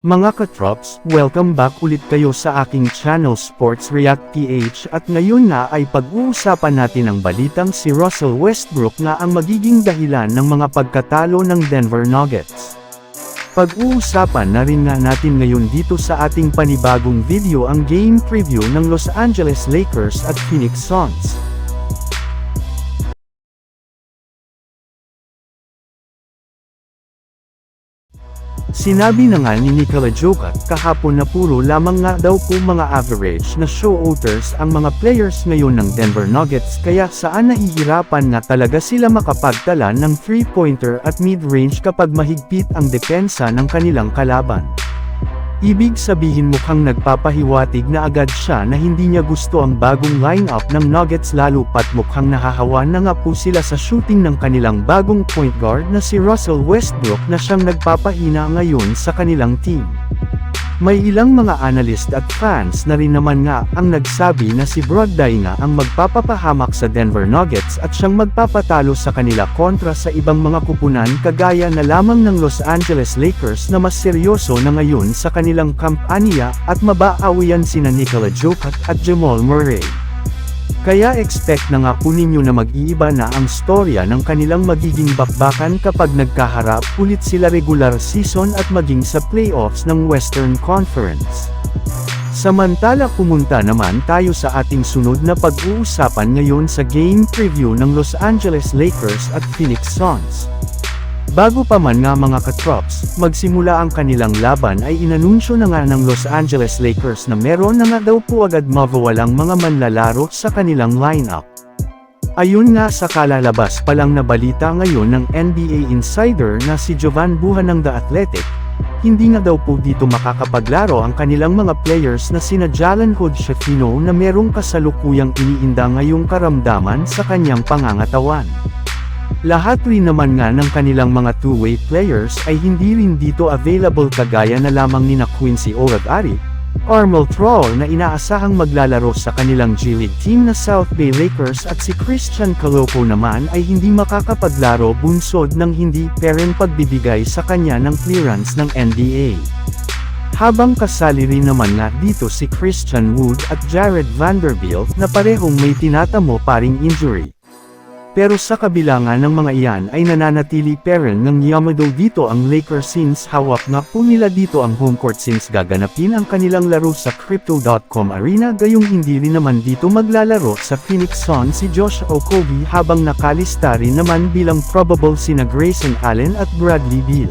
Mga katrops, welcome back ulit kayo sa aking channel Sports React PH at ngayon na ay pag-uusapan natin ang balitang si Russell Westbrook na ang magiging dahilan ng mga pagkatalo ng Denver Nuggets. Pag-uusapan na rin nga natin ngayon dito sa ating panibagong video ang game preview ng Los Angeles Lakers at Phoenix Suns. Sinabi na nga ni Nikola Jokic kahapon na puro lamang nga daw po mga average na show-outers ang mga players ngayon ng Denver Nuggets kaya saan nahihirapan na talaga sila makapagtala ng 3-pointer at mid-range kapag mahigpit ang depensa ng kanilang kalaban. Ibig sabihin mukhang nagpapahiwatig na agad siya na hindi niya gusto ang bagong lineup ng Nuggets lalo pat mukhang nahahawa na nga po sila sa shooting ng kanilang bagong point guard na si Russell Westbrook na siyang nagpapahina ngayon sa kanilang team. May ilang mga analyst at fans na rin naman nga ang nagsabi na si Brogdon nga ang magpapapahamak sa Denver Nuggets at siyang magpapatalo sa kanila kontra sa ibang mga kupunan kagaya na lamang ng Los Angeles Lakers na mas seryoso na ngayon sa kanilang kampanya at mabaawian sina Nikola Jokic at Jamal Murray. Kaya expect na nga po ninyo na mag-iiba na ang storya ng kanilang magiging bakbakan kapag nagkaharap ulit sila regular season at maging sa playoffs ng Western Conference. Samantala pumunta naman tayo sa ating sunod na pag-uusapan ngayon sa game preview ng Los Angeles Lakers at Phoenix Suns. Bago pa man nga mga katrops, magsimula ang kanilang laban ay inanunsyo na nga ng Los Angeles Lakers na meron na nga daw po agad mawawalang mga manlalaro sa kanilang lineup. Ayun nga sa kalalabas pa lang na balita ngayon ng NBA insider na si Jovan Buhan ng The Athletic, hindi na daw po dito makakapaglaro ang kanilang mga players na sina Jalen Hood Shafino na merong kasalukuyang iniinda ngayong karamdaman sa kanyang pangangatawan. Lahat rin naman nga ng kanilang mga two-way players ay hindi rin dito available kagaya na lamang ni na Quincy Orag-Ari, Armel Troll na inaasahang maglalaro sa kanilang G-League team na South Bay Lakers at si Christian Calopo naman ay hindi makakapaglaro bunsod ng hindi peren pagbibigay sa kanya ng clearance ng NBA. Habang kasali rin naman nga dito si Christian Wood at Jared Vanderbilt na parehong may tinatamo paring injury. Pero sa kabila nga ng mga iyan ay nananatili peren ng Yamado dito ang Lakers since hawak nga po nila dito ang home court since gaganapin ang kanilang laro sa Crypto.com Arena gayong hindi rin naman dito maglalaro sa Phoenix Suns si Josh Okogie habang nakalista rin naman bilang probable sina Grayson Allen at Bradley Beal.